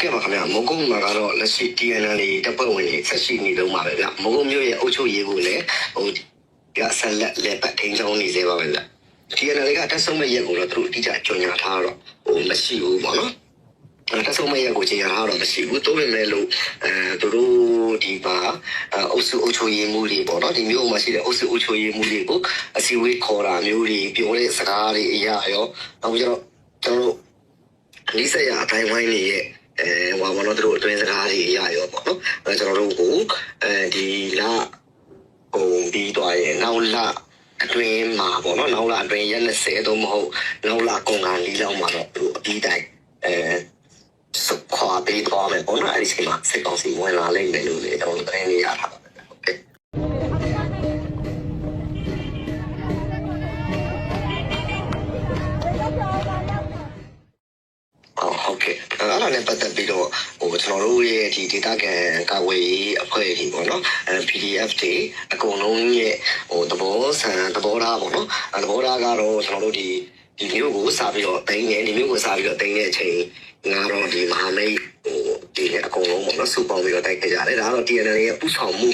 ကဲ့ပါခင်ဗျာမုံကုန်းမှာကတော့လက်ရှိ TNL တပ်ဖွဲ့ဝင်တွေဆက်ရှိနေတော့မှာပဲဗျမုံကုန်းမြို့ရဲ့အုပ်ချုပ်ရေးကိုလည်းဟိုကဆက်လက်လက်ပတ်ထိန်းချောင်းနေသေးပါပဲဗျ TNL ကတက်ဆုံးမဲ့ရက်ကိုတော့သူတို့အတိအကျကြော်ညာထားတော့ဟိုမရှိဘူးပေါ့နော်အဲတက်ဆုံးမဲ့ရက်ကိုကြေညာထားတော့မရှိဘူးတိုးပေမဲ့လို့အဲသူတို့ဒီပါအုပ်စုအုပ်ချုပ်ရေးမှုတွေပေါ့နော်ဒီမျိုးမှာရှိတဲ့အုပ်စုအုပ်ချုပ်ရေးမှုတွေကိုအစီအဝေးခေါ်တာမျိုးတွေပြောတဲ့စကားတွေအရာရောနောက်ပြီးတော့ကျွန်တော်တို့လိစရာအတိုင်းဝိုင်းနေရဲ့ အဲဟိုဘာလို့တို့အတွင်းစကားတွေရရောပေါ့နော်အဲကျွန်တော်တို့ကိုအဲဒီလဟိုပြီးသွားရဲ့နောက်လအတွင်းမှာပေါ့နော်နောက်လအတွင်းရက်20တော့မဟုတ်နောက်လကုန်ကန်လေးလောက်မှာတော့သူအပြီးတိုင်းအဲစုခွာပေးသွားမယ်ပေါ့နော်အဲဒီချိန်မှာစိတ်ကောင်းစီဝင်လာလိမ့်မယ်လို့လေကျွန်တော်တို့သတင်းလေးရထားပါတယ်ဟုတ်ကဲ့ဟုတ် နဲ့ပတ်သက်ပြီးတော့ဟိုကျွန်တော်တို့ရဲ့ဒီ data ကန်ကာဝေးရေးအဖွဲ့တွေပေါ့နော်အဲ PDF တွေအကုန်လုံးရဲ့ဟိုသဘောဆန်သဘောထားပေါ့နော်အဲသဘောထားကတော့ကျွန်တော်တို့ဒီဒီမျိုးကိုစပြီးတော့တိုင်းနေဒီမျိုးကိုစပြီးတော့တိုင်းတဲ့အချိန်ငါတော့ဒီမဟာမိတ်ဟိုဒီအကုန်လုံးပေါ့နော်စုပေါင်းပြီးတော့တိုက်ခဲ့ကြတယ်ဒါကတော့ TNL ရဲ့ဥဆောင်မှု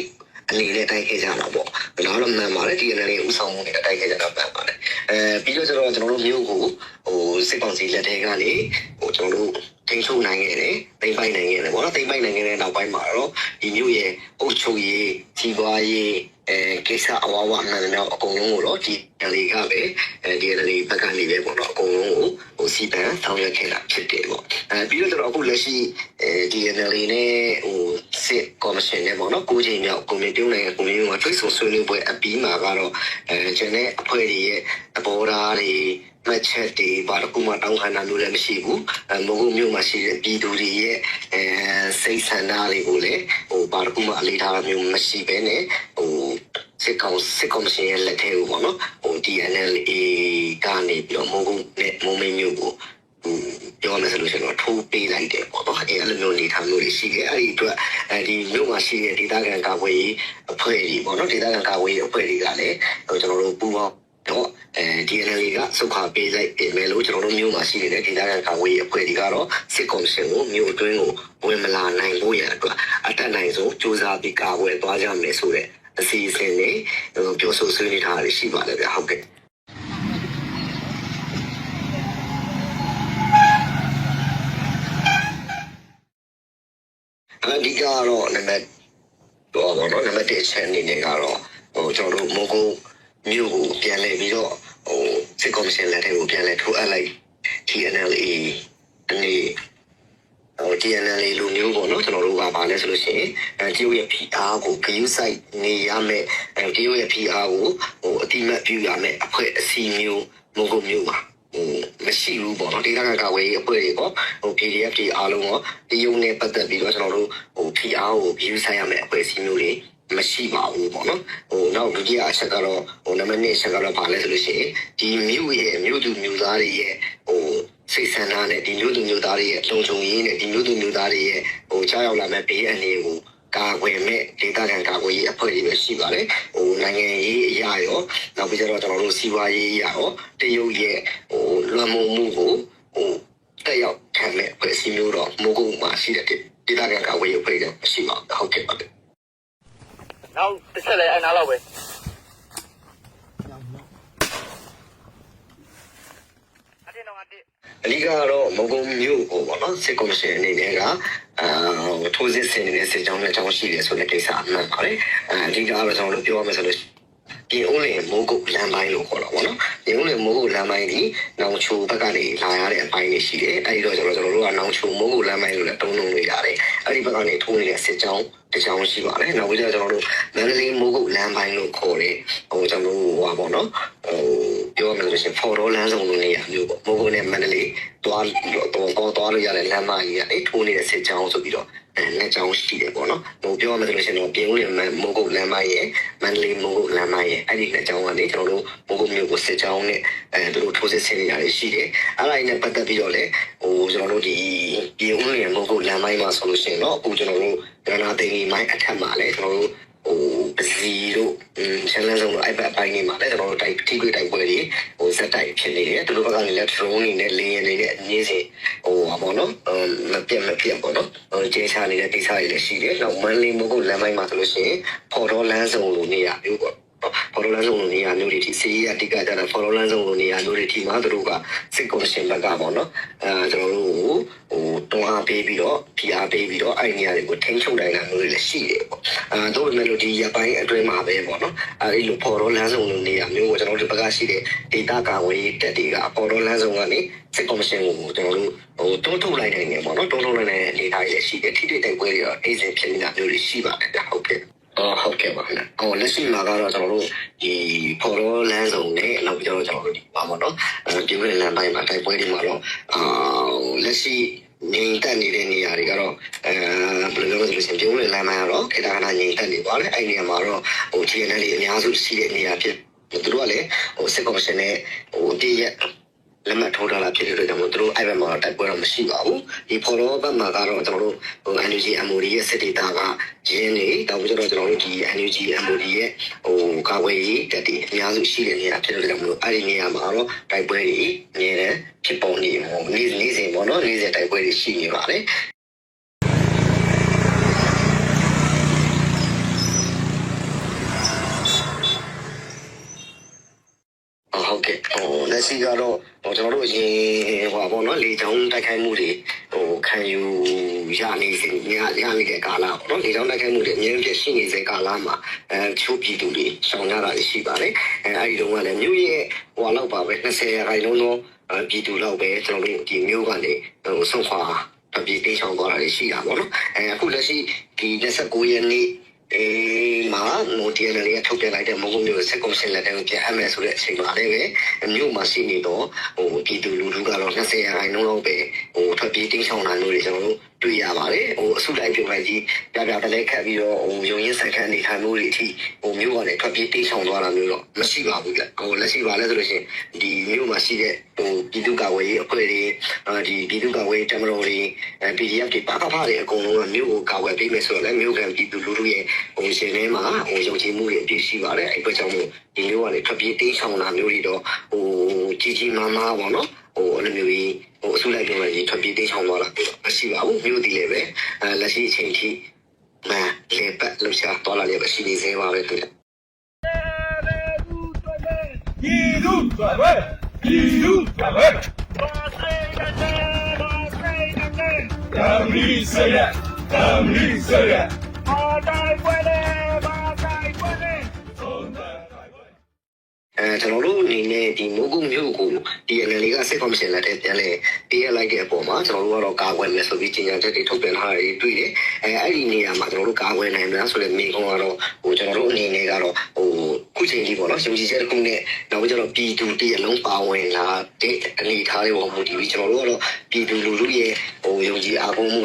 အနေနဲ့တိုက်ခဲ့ကြတာပေါ့ဒါတော့မှန်ပါတယ် TNL ရဲ့ဥဆောင်မှုနဲ့တိုက်ခဲ့ကြတာမှန်ပါတယ်အဲပြီးတော့ကျတော့ကျွန်တော်တို့မျိုးကိုဟိုစစ်ကောင်စီလက်ထဲကနေဟိုကျွန်တော်တို့ ထိန်းချုပ်နိုင်ခဲ့တယ်တိမ့်ပိုက်နိုင်ခဲ့တယ်ပေါ့နော်တိမ့်ပိုက်နိုင်ခဲ့တဲ့နောက်ပိုင်းမှာတော့ဒီမျိုးရဲ့အုပ်ချုပ်ရေးကြီးပွားရေးအဲကိစ္စအဝဝမှန်တယ်တော့အကုန်လုံးကိုတော့ဒီတယ်လီကပဲအဲဒီတယ်လီဘက်ကနေပဲပေါ့နော်အကုန်လုံးကိုဟိုစီပန်ဆောင်ရွက်ခဲ့တာဖြစ်တယ်ပေါ့အဲပြီးတော့ကျွန်တော်အခုလက်ရှိအဲဒီ NLA နဲ့ဟို စစ်ကော်မရှင်နဲ့ပေါ့နော်ကိုချိန်မြောက်ကွန်မြူပြုံးနိုင်ငံကွန်မြူမှာတွေ့ဆုံဆွေးနွေးပွဲအပြီးမှာကတော့အဲကျွန်တဲ့အဖွဲ့တွေရဲ့သဘောထားတွေမှတ်ချက်တွေဘာတစ်ခုမှတောင်းခံတာမျိုးလည်းမရှိဘူးအဲမဟုတ်မျိုးမှာရှိတဲ့ပြည်သူတွေရဲ့အဲစိတ်ဆန္ဒတွေကိုလည်းဟိုဘာတစ်ခုမှအလေးထားတာမျိုးမရှိဘဲနဲ့ဟိုစစ်ကောင်စစ်ကောင်ရှင်ရဲ့လက်ထဲကိုပေါ့နော်ဟို DNLA ကနေပြီးတော့မဟုတ်ဘူးနဲ့မုံမင်းမျိုးကိုဟို ပြောမယ်ဆိုလို့ရှိရင်တော့ထိုးပေးလိုက်တယ်ပေါ့နော်အဲအဲ့လိုမျိုးနေထားမျိုးတွေရှိတယ်အဲ့ဒီအတွက်အဲဒီမျိုးမှာရှိတဲ့ဒေသခံကာကွယ်ရေးအဖွဲ့တွေပေါ့နော်ဒေသခံကာကွယ်ရေးအဖွဲ့တွေကလည်းဟိုကျွန်တော်တို့ပူးပေါင်းတော့အဲ DNL ကစုခါပေးလိုက်ပြင်မယ်လို့ကျွန်တော်တို့မျိုးမှာရှိနေတဲ့ဒေသခံကာဝေးအဖွဲ့တွေကတော့စစ်ကောင်စီကိုမျိုးအတွင်းကိုဝင်မလာနိုင်ဖို့ရန်အတွက်အတက်နိုင်ဆုံးစူးစမ်းပြီးကာဝယ်သွားကြမယ်ဆိုတဲ့အစီအစဉ်လေးဟိုပြောဆိုဆွေးနွေးထားရရှိပါတယ်ဗျဟုတ်ကဲ့ အဓိကကတော့နံပါတ်တော့တော့နံပါတ်1ချက်အနေနဲ့ကတော့ဟိုကျွန်တော်တို့မုံကုန်းမြို့ကိုပြန်လဲပြီးတော့ဟိုစစ်ကော်မရှင်လက်ထက်ကိုပြန်လဲထိုးအပ်လိုက် TNLA အနေဟို TNLA လူမျိုးပေါ့နော်ကျွန်တော်တို့ကဗာလဲဆိုလို့ရှိရင်အဲတရုတ်ရဲ့ PR ကိုဂရုစိုက်နေရမယ်အဲတရုတ်ရဲ့ PR ကိုဟိုအတိမတ်ပြုရမယ်အဖွဲ့အစည်းမျိုးမုံကုန်းမျိုးပါဟို မရှိဘူးပေါ့နော်ဒေသခံကာဝေးအဖွဲ့တွေပေါ့ဟို PDF တွေအားလုံးရောတရုတ်နဲ့ပတ်သက်ပြီးတော့ကျွန်တော်တို့ဟို PR ကို view ဆိုင်ရမယ်အဖွဲ့အစည်းမျိုးတွေမရှိပါဘူးပေါ့နော်ဟိုနောက်ဒုတိယအချက်ကတော့ဟိုနံပါတ်1အချက်ကတော့ဗာလဲဆိုလို့ရှိရင်ဒီမြို့ရဲ့မြို့သူမြို့သားတွေရဲ့ဟိုစိတ်ဆန္ဒနဲ့ဒီမြို့သူမြို့သားတွေရဲ့လုံခြုံရေးနဲ့ဒီမြို့သူမြို့သားတွေရဲ့ဟိုချားရောက်လာမဲ့ဘေးအန္တရာယ်ကိုကာကွယ်မဲ့ဒေသခံကာကွယ်ရေးအဖွဲ့တွေပဲရှိပါတယ်ဟိုနိုင်ငံရေးအရာရောနောက်ပြီးတော့ကျွန်တော်တို့စီးပွားရေးအရာရောတရုတ်ရဲ့ဟို လွှမ်းမိုးမှုကိုဟိုတက်ရောက်ခံမဲ့အဖွဲ့အစည်းမျိုးတော့မိုးကုတ်မှာရှိတဲ့ဒေသခံကာကွယ်ရေးအဖွဲ့တွေရှိပါဟုတ်ကဲ့ပါတယ်နောက်တစ်ချက်လည်းအဲ့နားလောက်ပဲအတင်းတော့အတင်းအဓိကကတော့မုံကုံမြို့ကိုပေါ့နော်စစ်ကော်မရှင်အနေနဲ့ကအာထိုးစစ်ဆင်နေတဲ့စစ်ကြောင်းနဲ့အကြောင်းရှိတယ်ဆိုတဲ့ကိစ္စအမှန်ပါတယ်အအဓိကကတော့ကျွန်တော်တို့ပြောရမယ်ဆိုလို့ ဒီဦးလင်မိုးကုတ်လမ်းပိုင်းလို့ခေါ်တော့ဗောနော်ဒီဦးလင်မိုးကုတ်လမ်းပိုင်းဒီနောင်ချိုဘက်ကနေလာရတဲ့အပိုင်းတွေရှိတယ်အဲဒီတော့ကျွန်တော်တို့ကနောင်ချိုမိုးကုတ်လမ်းပိုင်းလို့လည်းတုံးလုံးလို့ရတယ်အဲဒီဘက်ကနေထိုးနေတဲ့စစ်ကြောင်းတစ်ကြောင်းရှိပါတယ်နောက်ပြီးတော့ကျွန်တော်တို့မန္တလေးမိုးကုတ်လမ်းပိုင်းလို့ခေါ်တယ်ဟိုကျွန်တော်တို့ဟိုပါဗောနော်ဟို ပြောရမယ်ဆိုလို့ရှိရင်ဖော်တော်လမ်းဆောင်လို့နေရမျိုးပေါ့မိုးကုတ်နဲ့မန္တလေးသွားတော့တော့သွားလို့ရတဲ့လမ်းမကြီးကနေထိုးနေတဲ့စစ်ကြောင်းဆိုပြီးတော့အဲလက်ကြောင်းရှိတယ်ပေါ့နော်ဟိုပြောရမယ်ဆိုလို့ရှိရင်တော့ပြင်ဦးလင်မိုးကုတ်လမ်းမရဲ့မန္တလေးမိုးကုတ်လမ်းမရဲ့အဲ့ဒီလက်ကြောင်းကနေကျွန်တော်တို့မိုးကုတ်မြို့ကိုစစ်ကြောင်းနဲ့အဲသူတို့ထိုးစစ်ဆင်နေတာတွေရှိတယ်အဲ့ဒါနဲ့ပတ်သက်ပြီးတော့လေဟိုကျွန်တော်တို့ဒီပြင်ဦးလင်မိုးကုတ်လမ်းမမှာဆိုလို့ရှိရင်တော့အခုကျွန်တော်တို့ရနာသိန်းကြီးမိုင်းအထက်မှာလေကျွန်တော်တို့ ဟိုပစီတို့အင်းချန်လန်းဆုံးတို့အဲ့ဘက်အပိုင်းတွေမှာလည်းကျွန်တော်တို့တိုက်ထိတွေ့တိုက်ပွဲတွေဟိုစက်တိုက်ဖြစ်နေတယ်သူတို့ဘက်ကနေလည်း drone နေနဲ့လေယာဉ်နေနဲ့အနည်းစဉ်ဟိုပါပေါ့နော်မပြတ်မပြတ်ပေါ့နော်ဟိုကျေချနေတဲ့တိစားတွေလည်းရှိတယ်နောက်မန်လေးမကုတ်လမ်းပိုင်းမှာဆိုလို့ရှိရင်ဖော်တော်လမ်းဆောင်လိုနေရမျိုးပေါ့ ဖော်တော်လမ်းဆောင်လိုနေရမျိုးတွေဒီစီးရအတိကကြတာဖော်တော်လမ်းဆောင်လိုနေရမျိုးတွေဒီမှာသူတို့ကစစ်ကော်ရှင်ဘက်ကပေါ့နော်အဲကျွန်တော်တို့ဟိုတွန်းအားပေးပြီးတော့ဖိအားပေးပြီးတော့အဲ့ဒီနေရာတွေကိုထိန်းချုပ်နိုင်တာမျိုးတွေလည်းရှိတယ်ပေါ့အဲတို့ပေမဲ့လို့ဒီရပိုင်းအတွင်းမှာပဲပေါ့နော်အဲဒီလိုဖော်တော်လမ်းဆောင်လိုနေရမျိုးကိုကျွန်တော်တို့ဘက်ကရှိတဲ့ဒေတာကာဝေးတက်တွေကဖော်တော်လမ်းဆောင်ကနေစစ်ကော်ရှင်ကိုကျွန်တော်တို့ဟိုတွန်းထုတ်လိုက်နိုင်တယ်ပေါ့နော်တွန်းထုတ်လိုက်နိုင်တဲ့အနေအထားတွေလည်းရှိတယ်ထိတွေ့တိုက်ပွဲတွေတော့အေးစင်ဖြစ်နေတာမျိုးတွေရှိပါတယ်ဗျဟုတ်ကဲ့ အော်ဟုတ်ကဲ့ပါခင်ဗျ။အော်လက်ရှိမှာကတော့ကျွန်တော်တို့ဒီဖော်တော်လမ်းဆောင်နဲ့နောက်ပြီးတော့ကျွန်တော်တို့ဒီပါမတော့အဲပြည်ဝင်လမ်းပိုင်းမှာတိုက်ပွဲတွေမှာတော့အာလက်ရှိငြိမ်သက်နေတဲ့နေရာတွေကတော့အဲဘယ်လိုလဲဆိုလို့ရှိရင်ပြည်ဝင်လမ်းပိုင်းကတော့ခေတ္တခဏငြိမ်သက်နေပါလေအဲ့ဒီနေရာမှာတော့ဟို channel တွေအများစုရှိတဲ့နေရာဖြစ်သူတို့ကလည်းဟိုစစ်ကော်ရှင်နဲ့ဟိုတည့်ရက် လက်မှတ်ထိုးထားတာဖြစ်တဲ့အတွက်ကြောင့်မို့သူတို့အဲ့ဘက်မှာတိုက်ပွဲတော့မရှိပါဘူးဒီဖော်တော်ဘက်မှာကတော့ကျွန်တော်တို့ဟို NUG MOD ရဲ့စစ်ဒေတာကရင်းနေတောက်ပြီးတော့ကျွန်တော်တို့ဒီ NUG MOD ရဲ့ဟိုကာဝေးရေးတက်တီအများစုရှိတဲ့နေရာဖြစ်တဲ့အတွက်ကြောင့်မို့အဲ့ဒီနေရာမှာတော့တိုက်ပွဲတွေအများနဲ့ဖြစ်ပေါ်နေဟိုနေ့နေ့စဉ်ပေါ့နော်နေ့စဉ်တိုက်ပွဲတွေရှိနေပါတယ် ဟုတ်ကဲ့ဟို လက်ရှိကတော့ဟိုကျွန်တော်တို့အရင်ဟိုပါပေါ့နော်လေချောင်းတိုက်ခိုက်မှုတွေဟိုခံယူရနေစီညရနေတဲ့ကာလပေါ့နော်လေချောင်းတိုက်ခိုက်မှုတွေအများကြီးရှိနေတဲ့ကာလမှာအဲချိုးပြည်သူတွေရှောင်ရတာရှိပါတယ်အဲအဲ့ဒီတော့ကလည်းမြို့ရဲ့ဟိုလောက်ပါပဲ20ရာခိုင်နှုန်းသောပြည်သူလောက်ပဲကျွန်တော်တို့ဒီမြို့ကနေဟိုဆုံးခွာပြည်တေးချောင်းသွားတာရှိတာပေါ့နော်အဲအခုလက်ရှိဒီ29ရက်နေ့ အေးမာမိုဒီယန်လေးထုတ်ပြလိုက်တဲ့မဟုတ်မျိုးစက်ကွန်ရှင်လက်တန်းပြန်အပ်မယ်ဆိုတဲ့အချိန်မှာလည်းပဲမြို့မှာရှိနေတော့ဟိုပြည်သူလူထုကတော့20ရာခိုင်နှုန်းလောက်ပဲဟိုထွက်ပြေးတင်းချောင်းလာလို့တွေကျွန်တော်တို့တွေ့ရပါတယ်ဟိုအစုလိုက်ပြုံလိုက်ကြီးပြပြတလဲခတ်ပြီးတော့ဟိုယုံရင်းစံခန်းနေထိုင်မှုတွေအထိဟိုမြို့ကနေထွက်ပြေးတင်းချောင်းသွားတာမျိုးတော့မရှိပါဘူးကြဟိုလက်ရှိပါလဲဆိုလို့ရှိရင်ဒီမြို့မှာရှိတဲ့ဟိုပြည်သူ့ကာကွယ်ရေးအဖွဲ့တွေအဲဒီပြည်သူ့ကာကွယ်ရေးတမတော်တွေအဲ PDF တွေပါကဖားတွေအကုန်လုံးကမြို့ကိုကာကွယ်ပေးမယ်ဆိုတော့လည်းမြို့ကပြည်သူလူထုရဲ့ဟိုရှင်ထဲမှာဟိုယုံကြည်မှုတွေအပြည့်ရှိပါတယ်အဲ့အတွက်ကြောင့်မို့ဒီမျိုးကနေထွက်ပြေးတင်းချောင်းလာမျိုးတွေတော့ဟိုကြီးကြီးမားမားပေါ့နော် ဟိုအဲ့လိုမျိုးကြီးဟိုအစုလိုက်ပြောလိုက်ကြီးထွက်ပြေးတင်းချောင်းသွားတာမရှိပါဘူးမြို့တည်လည်းပဲအဲလက်ရှိအချိန်ထိအဲလေပတ်လှရှားသွားလာလည်းရှိနေသေးပါပဲတူတယ်ပြည်သူ့ထွက်ပဲပြည်သူ့ထွက်ပဲဓမ္မိစရဓမ္မိစရသုံးသက် ကျွန်တော်တို့အနေနဲ့ဒီမိုးကုမြို့ကိုဒီ NLA ကစစ်ကော်မရှင်လက်ထက်ပြန်လဲပေးရလိုက်တဲ့အပေါ်မှာကျွန်တော်တို့ကတော့ကာကွယ်မယ်ဆိုပြီးကြေညာချက်တွေထုတ်ပြန်ထားတာတွေတွေ့တယ်အဲအဲ့ဒီနေရာမှာကျွန်တော်တို့ကာကွယ်နိုင်မလားဆိုတဲ့မိကုံးကတော့ဟိုကျွန်တော်တို့အနေနဲ့ကတော့ဟိုခုချိန်ကြီးပေါ့နော်ရှင်ကြီးချက်တစ်ခုနဲ့နောက်ပြီးကျတော့ပြည်သူတည်းအလုံးပါဝင်လာတဲ့အနေအထားလေးပေါ်မူတည်ပြီးကျွန်တော်တို့ကတော့ပြည်သူလူထုရဲ့ဟိုယုံကြည်အားကိုးမှု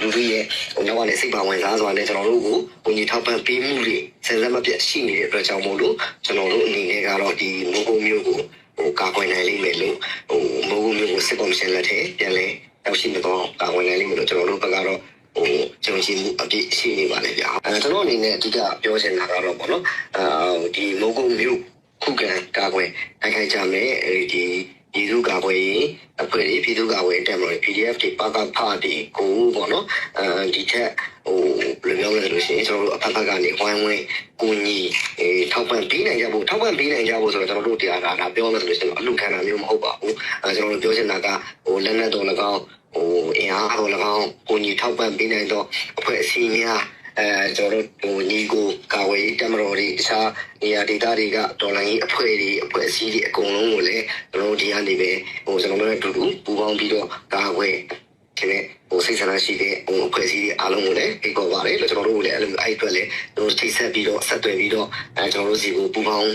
လူတွေရဲ့ဟိုနောက်ကနေစိတ်ပါဝင်စားစွာနဲ့ကျွန်တော်တို့ကိုဝင်ကြီးထောက်ပံ့ပေးမှုတွေစင်စက်မပြတ်ရှိနေတဲ့အတွက်ကြောင့်မို့လို့ကျွန်တော်တို့အနေနဲ့ကတော့ဒီမိုးကုံမျိုးကိုဟိုကာကွယ်နိုင်လိမ့်မယ်လို့ဟိုမိုးကုံမျိုးကိုစစ်ကော်မရှင်လက်ထက်ပြန်လဲရောက်ရှိနေတော့ကာကွယ်နိုင်လိမ့်မယ်လို့ကျွန်တော်တို့ဘက်ကတော့ဟိုကြုံရှိမှုအပြည့်ရှိနေပါလေဗျာအဲကျွန်တော်အနေနဲ့အဓိကပြောချင်တာကတော့ပေါ့နော်အဲဒီမိုးကုံမျိုးခုခံကာကွယ်နိုင်ခိုင်ကြမယ်အဲဒီ ပြည်သူ့ကာကွယ်ရေးအဖွဲ့တွေပြည်သူ့ကာကွယ်တက်မလို့ PDF တွေပါကဖာတွေကိုပေါ့နော်အဲဒီထက်ဟိုဘယ်လိုပြောလဲဆိုလို့ရှိရင်ကျွန်တော်တို့အဖက်ဖက်ကနေဝိုင်းဝန်းကိုညီအဲထောက်ပံ့ပေးနိုင်ကြဖို့ထောက်ပံ့ပေးနိုင်ကြဖို့ဆိုတော့ကျွန်တော်တို့တရားဒါဒါပြောမယ်ဆိုလို့ရှိရင်အလူခံတာမျိုးမဟုတ်ပါဘူးအဲကျွန်တော်တို့ပြောချင်တာကဟိုလက်နက်တော်၎င်းဟိုအင်အားတော်၎င်းကိုညီထောက်ပံ့ပေးနိုင်တော့အဖွဲ့အစည်းများ အဲကျွန်တော်တို့ဟိုညီကိုကာဝေးတမတော်တွေတခြားနေရာဒေသတွေကဒေါ်လာကြီးအဖွဲ့တွေအဖွဲ့အစည်းတွေအကုန်လုံးကိုလည်းကျွန်တော်တို့ဒီကနေပဲဟိုကျွန်တော်တို့နဲ့အတူတူပူးပေါင်းပြီးတော့ကာဝေးဒီနေ့ဟိုစိတ်ဆန္ဒရှိတဲ့ဟိုအဖွဲ့အစည်းတွေအားလုံးကိုလည်းဖိတ်ခေါ်ပါတယ်လို့ကျွန်တော်တို့ကိုလည်းအဲ့လိုအဲ့အတွက်လည်းတို့ထိဆက်ပြီးတော့ဆက်သွယ်ပြီးတော့အဲကျွန်တော်တို့စီကိုပူးပေါင်း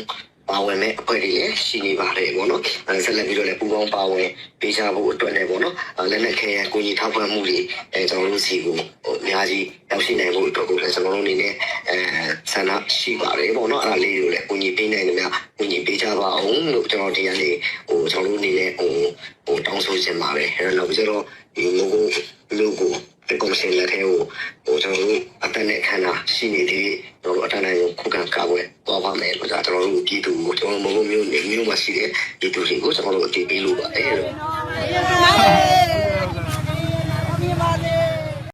ပါဝင်မဲ့အဖွဲ့တွေလည်းရှိနေပါတယ်ပေါ့နော်အဲဆက်လက်ပြီးတော့လည်းပူးပေါင်းပါဝင်ပေးချဖို့အတွက်လည်းပေါ့နော်အဲလက်နက်ခဲယံကိုကြီးထောက်ပံ့မှုတွေအဲကျွန်တော်တို့စီကိုဟိုအများကြီးရောက်ရှိနိုင်ဖို့အတွက်ကိုလည်းကျွန်တော်တို့အနေနဲ့အဲဆန္ဒရှိပါတယ်ပေါ့နော်အဲ့ဒါလေးတွေကိုလည်းကိုကြီးပေးနိုင်တယ်များကိုကြီးပေးချပါအောင်လို့ကျွန်တော်ဒီကနေ့ဟိုကျွန်တော်တို့အနေနဲ့ဟိုဟိုတောင်းဆိုချင်ပါတယ်အဲတော့ပြီးတော့ဒီလိုကိုလူကို ဒီကော်မရှင်လက်ထဲကိုဟိုကျွန်တော်တို့အတက်နဲ့ခန္ဓာရှိနေသေးကျွန်တော်တို့အတန်းတိုင်းကိုခုခံကာကွယ်သွားပါမယ်လို့ဒါကျွန်တော်တို့ပြည်သူကိုကျွန်တော်တို့မုံမျိုးနေမျိုးမှာရှိတဲ့ပြည်သူတွေကိုကျွန်တော်တို့အတည်ပြုလို့ပါတယ်လို့